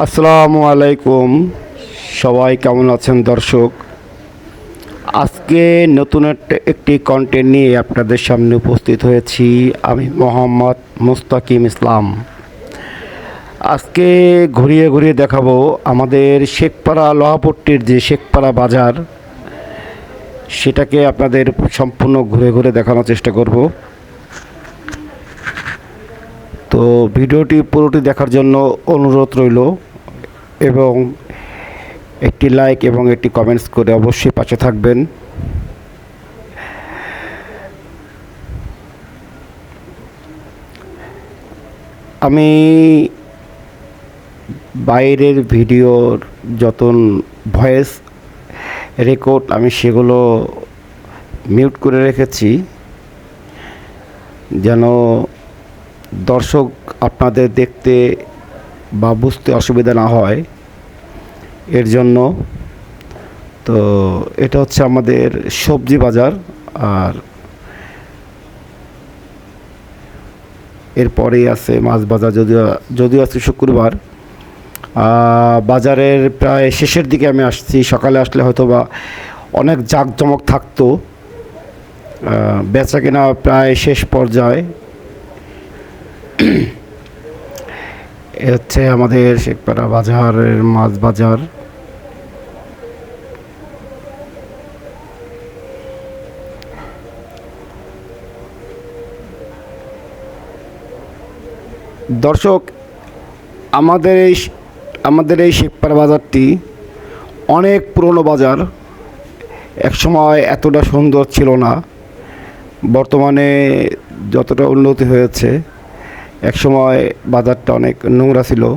আসসালামু আলাইকুম। সবাই কেমন আছেন দর্শক? আজকে নতুন একটা কন্টেন্ট নিয়ে আপনাদের সামনে উপস্থিত হয়েছি আমি মোহাম্মদ মুস্তাকিম ইসলাম। আজকে ঘুরিয়ে ঘুরিয়ে দেখাবো আমাদের শেখপাড়া লোহাপট্টির যে শেখপাড়া বাজার, সেটাকে আপনাদের সম্পূর্ণ ঘুরে ঘুরে দেখানোর চেষ্টা করব। তো ভিডিওটি পুরোটি দেখার জন্য অনুরোধ রইল এবং একটি লাইক এবং একটি কমেন্টস করে অবশ্যই পাশে থাকবেন। আমি বাইরের ভিডিওর যত ভয়েস রেকর্ড আমি সেগুলো মিউট করে রেখেছি, যেন দর্শক আপনাদের দেখতে বা বুঝতে অসুবিধা না হয় এর জন্য। তো এটা হচ্ছে আমাদের সবজি বাজার আর এরপরেই আছে মাছ বাজার, যদিও যদিও আছে শুক্রবার। বাজারের প্রায় শেষের দিকে আমি আসছি। সকালে আসলে হয়তো বা অনেক জাঁকজমক থাকতো। বেচা কেনা প্রায় শেষ পর্যায়ে। এ হচ্ছে আমাদের শেখপাড়া বাজারের মাছ বাজার। দর্শক, আমাদের এই আমাদের এই শেখপাড়া বাজারটি অনেক পুরনো বাজার। একসময় এতটা সুন্দর ছিল না। বর্তমানে যতটা উন্নতি হয়েছে একসময় বাজারটা অনেক নোংরা ছিল,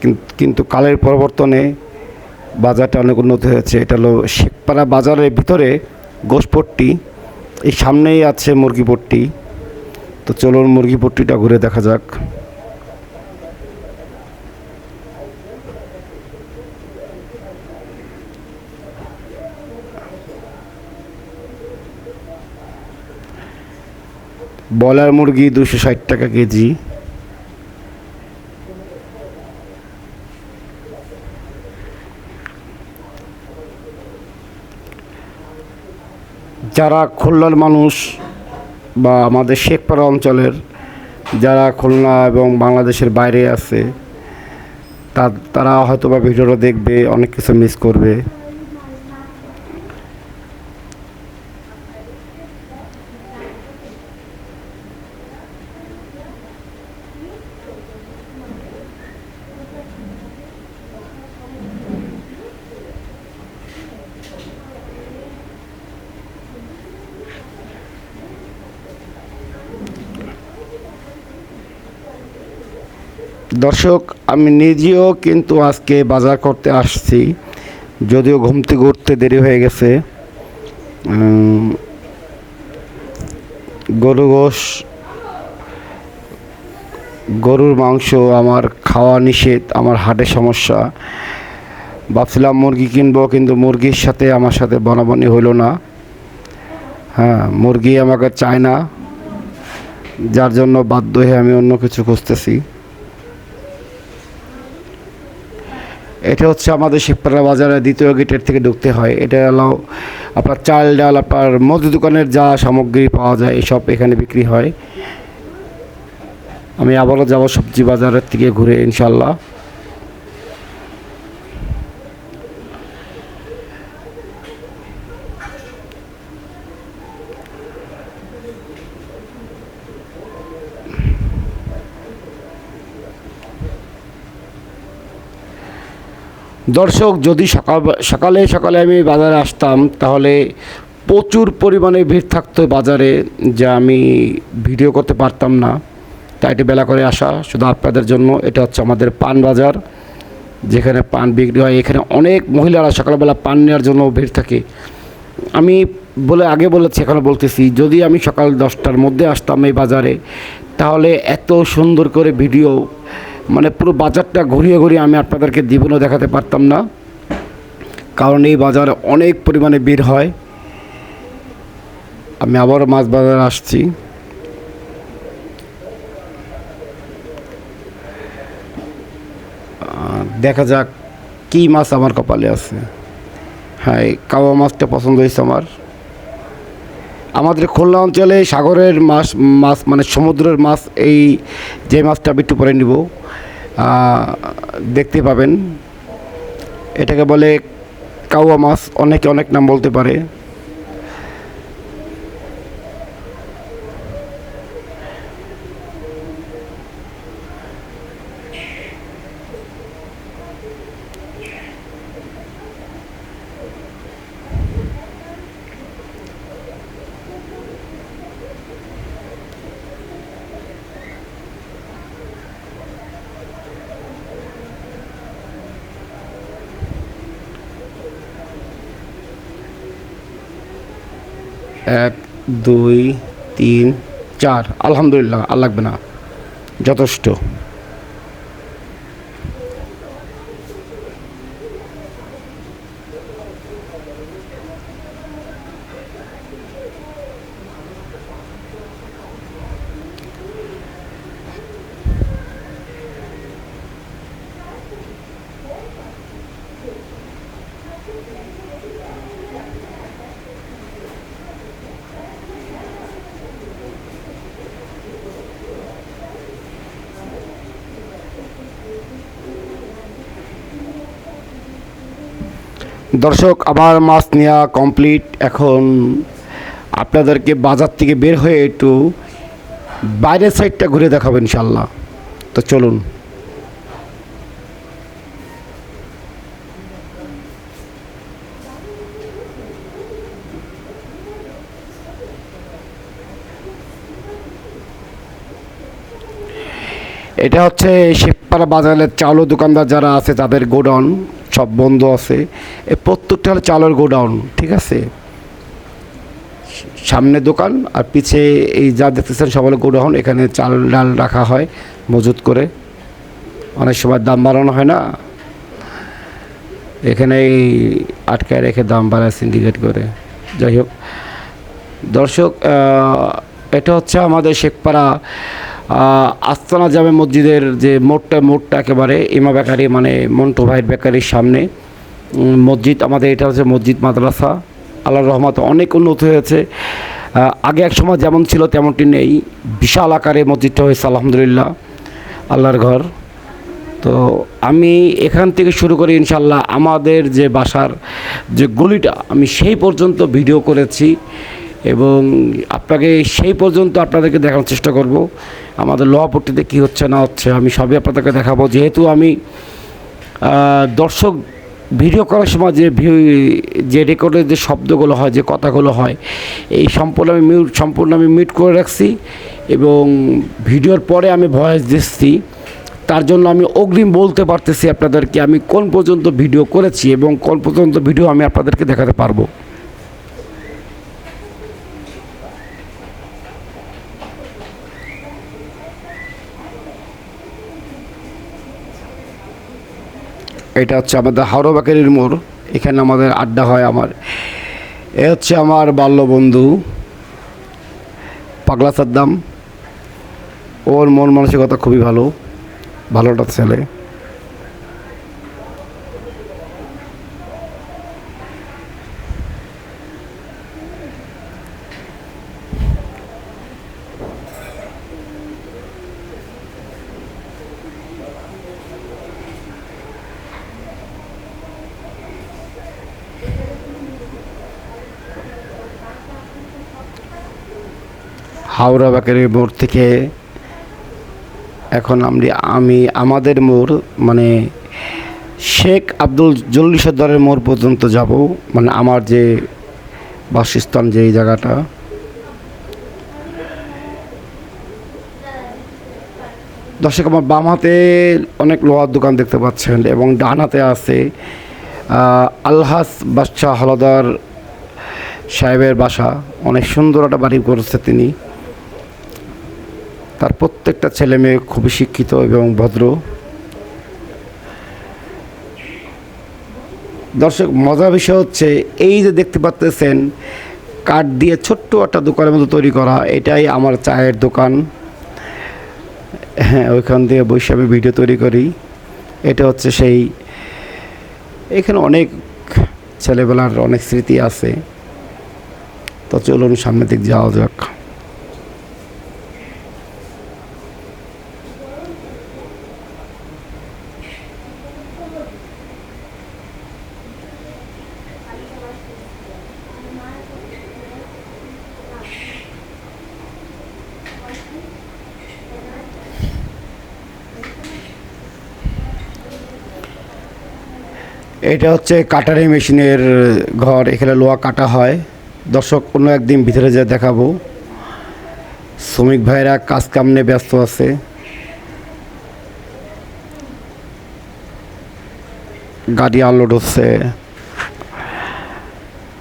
কিন- কিন্তু কালের পরিবর্তনে বাজারটা অনেক উন্নত হয়েছে। এটা হলো শেখপাড়া বাজারের ভিতরে গোসপট্টি এই সামনেই আছে মুরগিপট্টি। তো চলুন মুরগিপট্টিটা ঘুরে দেখা যাক। ব্রয়লার মুরগি দুশো ষাট টাকা কেজি। যারা খুলনার মানুষ বা আমাদের শেখপাড়া অঞ্চলের যারা খুলনা এবং বাংলাদেশের বাইরে আছে তারা হয়তো বা ভিডিওটা দেখবে, অনেক কিছু মিস করবে। দর্শক, আমি নিজেও কিন্তু আজকে বাজার করতে আসছি। যদিও ঘুম থেকে উঠতে দেরি হয়ে গেছে। গরু, গোশ, গরুর মাংস আমার খাওয়া নিষেধ, আমার হার্টের সমস্যা। ভাবছিলাম মুরগি কিনবো, কিন্তু মুরগির সাথে আমার সাথে বনাবনি হইল না। হ্যাঁ মুরগি আমাকে চায় না। যার জন্য বাধ্য হয়ে আমি অন্য কিছু খুঁজতেছি। এটা হচ্ছে আমাদের শিবপাড়া বাজারে দ্বিতীয় গেটের থেকে ঢুকতে হয়। এটা হলো আপনার চাল ডাল, আপনার মধু দোকানের যা সামগ্রী পাওয়া যায়, এসব এখানে বিক্রি হয়। আমি আবারও যাব সবজি বাজারের থেকে ঘুরে ইনশাল্লাহ দর্শক, যদি সকাল সকালে সকালে আমি বাজারে আসতাম, তাহলে প্রচুর পরিমাণে ভিড় থাকতো বাজারে, যা আমি ভিডিও করতে পারতাম না। তাই এটি বেলা করে আসা শুধু আপনাদের জন্য। এটা হচ্ছে আমাদের পান বাজার, যেখানে পান বিক্রি হয়। এখানে অনেক মহিলারা সকালবেলা পান নেওয়ার জন্য ভিড় থাকে। আমি বলে আগে বলেছি এখনও বলতেছি, যদি আমি সকাল দশটার মধ্যে আসতাম এই বাজারে, তাহলে এত সুন্দর করে ভিডিও মানে পুরো বাজারটা ঘুরিয়ে ঘুরিয়ে আমি আপনাদেরকে জীবনও দেখাতে পারতাম না। কারণ এই বাজারে অনেক পরিমাণে ভিড় হয়। আমি আবারও মাছ বাজারে আসছি। দেখা যাক কী মাছ আমার কপালে আছে। হ্যাঁ কাওয়া মাছটা পছন্দ হয়েছে আমার। আমাদের খুলনা অঞ্চলে সাগরের মাছ মাছ মানে সমুদ্রের মাছ, এই যে মাছটা আমি একটু পরে নিব। দেখতে পাবেন। এটাকে বলে কাউয়া মাছ অনেকে অনেক নাম বলতে পারে। এক দুই তিন চার। আলহামদুলিল্লাহ আর লাগবে না। যথেষ্ট। দর্শক আমার মাছ নেওয়া কমপ্লিট এখন আপনাদেরকে বাজার থেকে বের হয়ে একটু বাইরের সাইডটা ঘুরে দেখাবো ইনশাল্লাহ তো চলুন। এটা হচ্ছে শিবপাড়া বাজারের চাউলের দোকানদার যারা আছে, তাদের গোডাউন। সব বন্ধ আছে। এ প্রত্যেকটা হলো চালের গোডাউন, ঠিক আছে? সামনে দোকান আর পিছে এই যা দেখতেছেন সব হলো গোডাউন, এখানে চাল ডাল রাখা হয় মজুত করে। অনেক সময় দাম বাড়ানো হয় না। এখানে এই আটকায় রেখে দাম বাড়ায় সিন্ডিকেট করে। যাই হোক, দর্শক এটা হচ্ছে আমাদের শেখপাড়া আস্তানা জামে মসজিদের যে মোড়টা মোড়টা একেবারে ইমা বেকারি মানে মন্টু ভাইয়ের বেকারির সামনে মসজিদ, আমাদের এটা হচ্ছে মসজিদ, মাদ্রাসা। আল্লাহ রহমত অনেক উন্নত হয়েছে। আগে এক সময় যেমন ছিল, তেমনটি নেই। বিশাল আকারে মসজিদটা হয়েছে, আলহামদুলিল্লাহ, আল্লাহর ঘর। তো আমি এখান থেকে শুরু করি ইনশাল্লাহ আমাদের যে বাসার যে গলিটা, আমি সেই পর্যন্ত ভিডিও করেছি এবং আপনাকে সেই পর্যন্ত আপনাদেরকে দেখানোর চেষ্টা করব। আমাদের লোহাপট্টিতে কী হচ্ছে না হচ্ছে, আমি সবই আপনাদেরকে দেখাবো। যেহেতু আমি দর্শক ভিডিও করার সময় যে যে রেকর্ডের যে শব্দগুলো হয়, যে কথাগুলো হয়, এই সম্পূর্ণ আমি মিউট সম্পূর্ণ আমি মিউট করে রাখছি এবং ভিডিওর পরে আমি ভয়েস দিচ্ছি। তার জন্য আমি অগ্রিম বলতে পারতেছি আপনাদেরকে, আমি কোন পর্যন্ত ভিডিও করেছি এবং কোন পর্যন্ত ভিডিও আমি আপনাদেরকে দেখাতে পারব। এটা হচ্ছে আমাদের হাওড়া বাকারির মোড়। এখানে আমাদের আড্ডা হয় আমার। এ হচ্ছে আমার বাল্যবন্ধু, পাগলা সাদ্দাম। ওর মন মানসিকতা খুবই ভালো, ভালোটা ছেলে। হাওড়া বাকের মোড় থেকে এখন আমি আমি আমাদের মোড় মানে শেখ আব্দুল জল্লি সর্দারের মোড় পর্যন্ত যাব। মানে আমার যে বাসস্থান যে এই জায়গাটা। দর্শক, আমার বাম হাতে অনেক লোহার দোকান দেখতে পাচ্ছেন এবং ডান হাতে আছে আলহাস বাদশাহ হলদার সাহেবের বাসা। অনেক সুন্দর একটা বাড়ি করেছে তিনি। তার প্রত্যেকটা ছেলে মেয়ে খুবই শিক্ষিত এবং ভদ্র। দর্শক, মজার বিষয় হচ্ছে, এই যে দেখতে পাচ্তেছেন কাঠ দিয়ে ছোট্ট একটা দোকানের মতো তৈরি করা, এটাই আমার চায়ের দোকান। হ্যাঁ ওইখান দিয়ে বসে আমি ভিডিও তৈরি করি। এটা হচ্ছে সেই, এখানে অনেক ছেলেবেলার অনেক স্মৃতি আছে। তো চলুন সামনের দিক যাওয়া যাক। এটা হচ্ছে কাটারি মেশিনের ঘর, এখানে লোহা কাটা হয়। দর্শক কোনো একদিন ভিতরে যা দেখাবো। শ্রমিক ভাইরা কাজ কামনে ব্যস্ত আছে? গাড়ি আনলোড হচ্ছে।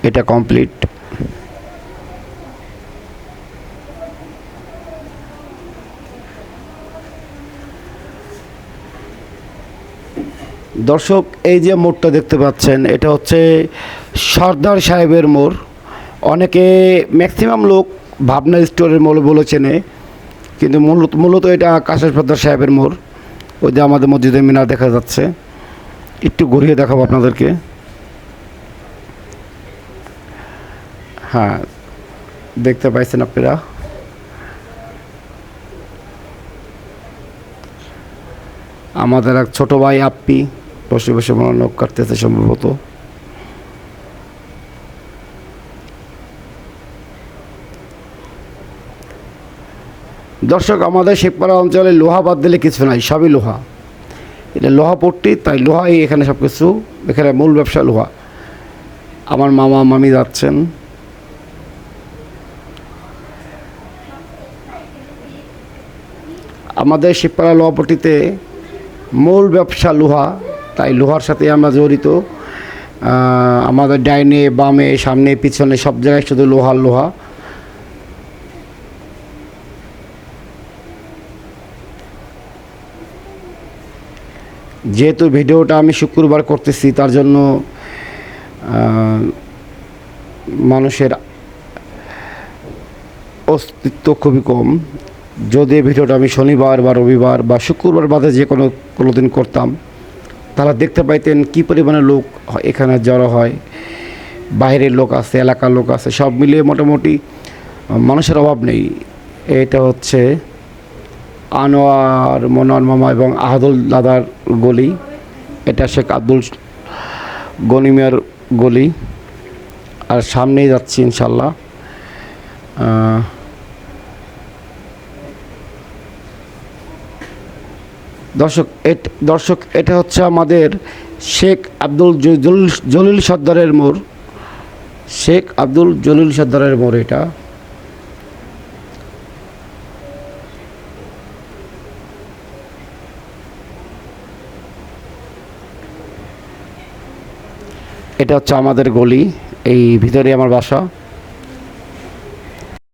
এটা কমপ্লিট দর্শক, এই যে মোড়টা দেখতে পাচ্ছেন, এটা হচ্ছে সর্দার সাহেবের মোড়। অনেকে ম্যাক্সিমাম লোক ভাবনা স্টোরের মোড় বলে চেনে, কিন্তু মূলত মূলত এটা কাশের সর্দার সাহেবের মোড়। ওই যে আমাদের মসজিদের মিনার দেখা যাচ্ছে। একটু ঘুরিয়ে দেখাবো আপনাদেরকে। হ্যাঁ দেখতে পাইছেন আপনারা? আমাদের এক ছোট ভাই আপ্পি। বসে বসে মনে নখ কাটতেছে সম্ভবত। দর্শক, আমাদের শেখপাড়া অঞ্চলে লোহা বাদ দিলে কিছু নাই, সবই লোহা। এটা লোহা পট্টি, তাই লোহাই এখানে সব কিছু এখানে মূল ব্যবসা লোহা। আমার মামা, মামি যাচ্ছেন। আমাদের শিবপাড়া লোহাপট্টিতে মূল ব্যবসা লোহা। তাই লোহার সাথে আমরা জড়িত। আমাদের ডাইনে, বামে, সামনে, পিছনে সব জায়গায় শুধু লোহার লোহা। যেহেতু ভিডিওটা আমি শুক্রবার করতেছি, তার জন্য মানুষের অস্তিত্ব খুবই কম। যদি ভিডিওটা আমি শনিবার বা রবিবার বা শুক্রবার বাদে যে কোনো কোনো দিন করতাম। তারা দেখতে পাইতেন কী পরিমাণে লোক এখানে জড়ো হয়, বাইরের লোক আছে, এলাকার লোক আছে, সব মিলিয়ে মোটামুটি মানুষের অভাব নেই। এটা হচ্ছে আনোয়ার মনোয়ার মামা এবং আহাদুল দাদার গলি। এটা শেখ আব্দুল গনিমিয়ার গলি। আর সামনেই যাচ্ছি ইনশাল্লাহ। দর্শক দর্শক, এটা হচ্ছে আমাদের শেখ আব্দুল জলিল জলিল সর্দারের মোড়। শেখ আব্দুল জলিল সর্দারের মোড় এটা। এটা হচ্ছে আমাদের গলি, এই ভিতরে আমার বাসা।